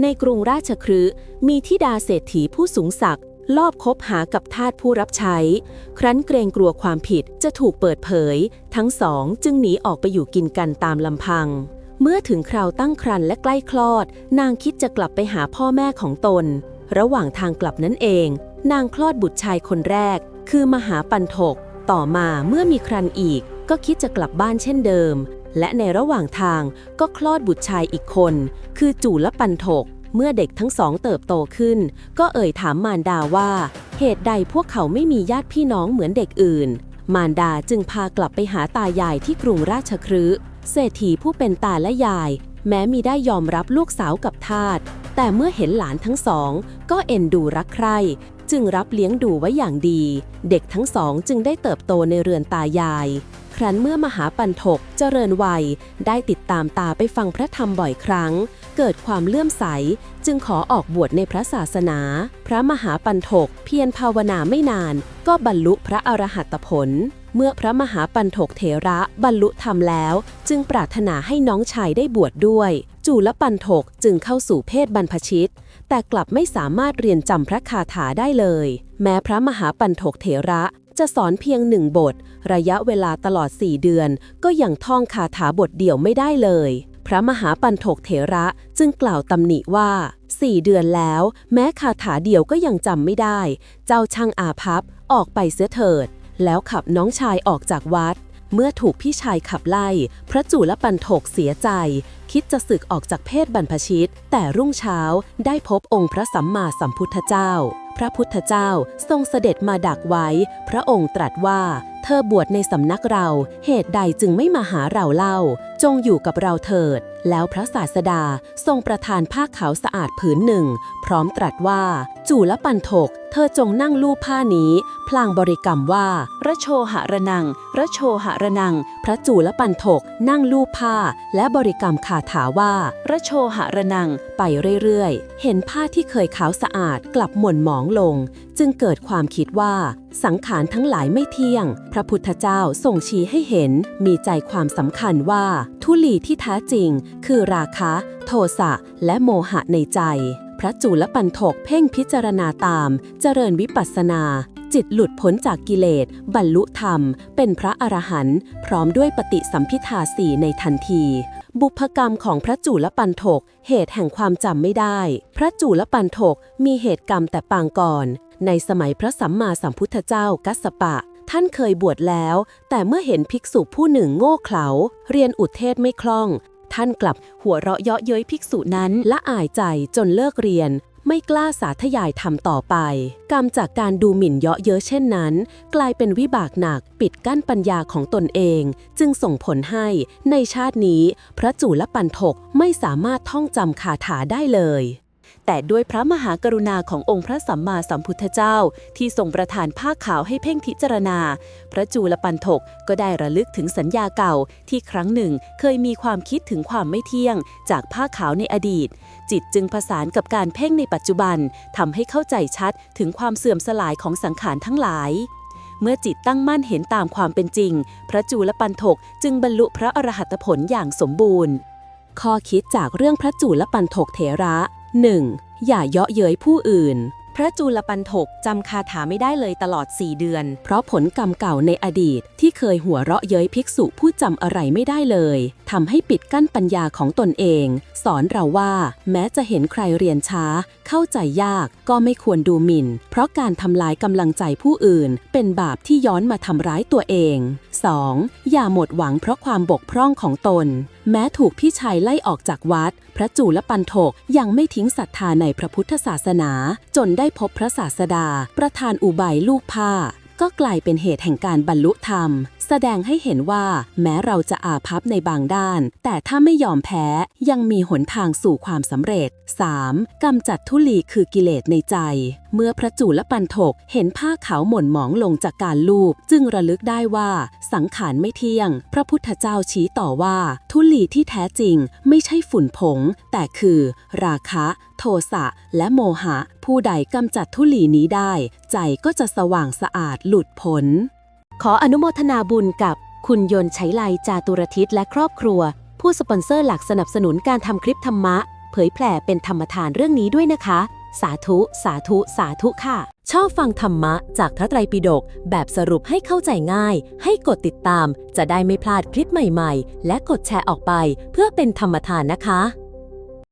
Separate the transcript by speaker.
Speaker 1: ในกรุงราชครืมีธิดาเศรษฐีผู้สูงศักดิ์ลอบคบหากับทาสผู้รับใช้ ครั้นเกรงกลัวความผิดจะถูกเปิดเผย ทั้งสองจึงหนีออกไปอยู่กินกันตามลำพัง เมื่อถึงคราวตั้งครรภ์และใกล้คลอด นางคิดจะกลับไปหาพ่อแม่ของตน ระหว่างทางกลับนั่นเอง นางคลอดบุตรชายคนแรก คือมหาปันถก ต่อมาเมื่อมีครันอีก ก็คิดจะกลับบ้านเช่นเดิม และในระหว่างทางก็คลอดบุตรชายอีกคน คือจู่และปันถก เมื่อเด็กทั้งสองเติบโตขึ้น ก็เอ่ยถามมารดาว่า เหตุใดพวกเขาไม่มีญาติพี่น้องเหมือนเด็กอื่น มารดาจึงพากลับไปหาตายายที่กรุงราชครืเศรษฐีผู้เป็นตาและยาย แม้มีได้ยอมรับลูกสาวกับทาสแต่เมื่อเห็นหลานทั้งสอง ก็เอ็นดูรักใคร่จึงรับเลี้ยงดูไว้อย่างดี เด็กทั้งสองจึงได้เติบโตในเรือนตายาย รั้นเมื่อมหาปันถกเจริญวัย ได้ติดตามตาไปฟังพระธรรมบ่อยครั้ง เกิดความเลื่อมใส จึงขอออกบวชในพระศาสนา พระมหาปันถกเพียรภาวนาไม่นาน ก็บรรลุพระอรหัตผล เมื่อพระมหาปันถกเถระบรรลุธรรมแล้ว จึงปรารถนาให้น้องชายได้บวชดด้วย จูลปันถกจึงเข้าสู่เพศบรรพชิตแต่กลับไม่สามารถเรียนจำพระคาถาได้เลย แม้พระมหาปันถกเถระ จะสอนเพียงหนึ่งบท ระยะเวลาตลอด 4 เดือน ก็ยังท่องคาถาบทเดียวไม่ได้เลย พระมหาปันถกเถระจึงกล่าวตำหนิว่า4เดือนแล้ว แม้คาถาเดียวก็ยังจำไม่ได้ เจ้าช่างอาภัพออกไปเสียเถิด แล้วขับน้องชายออกจากวัด เมื่อถูกพี่ชายขับไล่ พระจุลปันถกเสียใจ คิดจะสึกออกจากเพศบรรพชิต แต่รุ่งเช้าได้พบองค์พระสัมมาสัมพุทธเจ้า พระพุทธเจ้าทรงเสด็จมาดักไว้ พระองค์ตรัสว่า เธอบวชในสำนักเรา เหตุใดจึงไม่มาหาเราเล่า จงอยู่กับเราเถิด แล้วพระศาสดาทรงประทานผ้าขาวสะอาดผืนหนึ่งพร้อมตรัสว่า จู่ละปันถก เธอจงนั่งลูบผ้านี้ พลางบริกรรมว่า ระโชหะระนัง ระโชหะระนัง พระจู่ละปันถก นั่งลูบผ้า และบริกรรมคาถาว่า ระโชหะระนัง ไปเรื่อยๆ เห็นผ้าที่เคยขาวสะอาดกลับหม่นหมองลง จึงเกิดความคิดว่าสังขารทั้งหลายไม่เที่ยง พระพุทธเจ้าทรงชี้ให้เห็น มีใจความสำคัญว่า ทุลีที่แท้จริง คือราคะ โทสะ และโมหะในใจ พระจุลปันถกเพ่งพิจารณาตาม เจริญวิปัสสนา จิตหลุดพ้นจากกิเลส บรรลุธรรม เป็นพระอรหันต์พร้อมด้วยปฏิสัมพิทาสีในทันที บุพกรรมของพระจุลปันถก เหตุแห่งความจำไม่ได้ พระจุลปันถกมีเหตุกรรมแต่ปางก่อน ในสมัยพระสัมมาสัมพุทธเจ้ากัสสปะท่านเคยบวชแล้ว แต่เมื่อเห็นภิกษุผู้หนึ่งโง่เขลา เรียนอุเทศไม่คล่อง ท่านกลับหัวเราะเยาะเย้ยภิกษุนั้นละอายใจจนเลิกเรียน ไม่กล้าสาธยายทำต่อไป กรรมจากการดูหมิ่นเยาะเย้ยเช่นนั้น กลายเป็นวิบากหนักปิดกั้นปัญญาของตนเอง จึงส่งผลให้ ในชาตินี้ พระจุลปันถกไม่สามารถท่องจำคาถาได้เลย แต่ด้วยพระมหากรุณาขององค์พระสัมมาสัมพุทธเจ้า ที่ทรงประทานผ้าขาวให้เพ่งพิจารณา พระจูลปันถกก็ได้ระลึกถึงสัญญาเก่า ที่ครั้งหนึ่งเคยมีความคิดถึงความไม่เที่ยง จากผ้าขาวในอดีต จิตจึงผสานกับการเพ่งในปัจจุบันทำให้เข้าใจชัดถึงความเสื่อมสลายของสังขารทั้งหลายเมื่อจิตตั้งมั่นเห็นตามความเป็นจริง พระจูลปันถกจึงบรรลุพระอรหัตผลอย่างสมบูรณ์ ข้อคิดจากเรื่องพระจูลปันถกเถระ 1. อย่าเยาะเย้ยผู้อื่น พระจูลปันถกจำคาถาไม่ได้เลยตลอด 4 เดือน เพราะผลกรรมเก่าในอดีตที่เคยหัวเราะเย้ยภิกษุผู้จำอะไรไม่ได้เลยทำให้ปิดกั้นปัญญาของตนเอง สอนเราว่า แม้จะเห็นใครเรียนช้า เข้าใจยากก็ไม่ควรดูหมิ่น เพราะการทำลายกำลังใจผู้อื่น เป็นบาปที่ย้อนมาทำร้ายตัวเอง 2. อย่าหมดหวังเพราะความบกพร่องของตนแม้ถูกพี่ชายไล่ออกจากวัด พระจูลปันถกยังไม่ทิ้งศรัทธาในพระพุทธศาสนา จนได้พบพระศาสดา ประทานอุบายลูกผ้า ก็กลายเป็นเหตุแห่งการบรรลุธรรม แสดงให้เห็นว่าแม้เราจะอาภัพในบางด้าน แต่ถ้าไม่ยอมแพ้ยังมีหนทางสู่ความสำเร็จ 3. กำจัดทุลีคือกิเลสในใจ เมื่อพระจูลปันถกเห็นผ้าขาวหม่นหมองลงจากการลูบจึงระลึกได้ว่า สังขารไม่เที่ยง พระพุทธเจ้าชี้ต่อว่า ทุลีที่แท้จริงไม่ใช่ฝุ่นผง แต่คือ ราคะ โทสะและโมหะผู้ใดกำจัดทุลีนี้ได้ ใจก็จะสว่างสะอาดหลุดพ้น ขออนุโมทนาบุญกับคุณยนต์ไฉไลจาตุรทิศและครอบครัว ผู้สปอนเซอร์หลักสนับสนุนการทำคลิปธรรมะ เผยแผ่เป็นธรรมทานเรื่องนี้ด้วยนะคะ สาธุ สาธุ สาธุค่ะ ชอบฟังธรรมะจากพระไตรปิฎกแบบสรุปให้เข้าใจง่าย ให้กดติดตาม จะได้ไม่พลาดคลิปใหม่ ๆ และกดแชร์ออกไป เพื่อเป็นธรรมทานนะคะ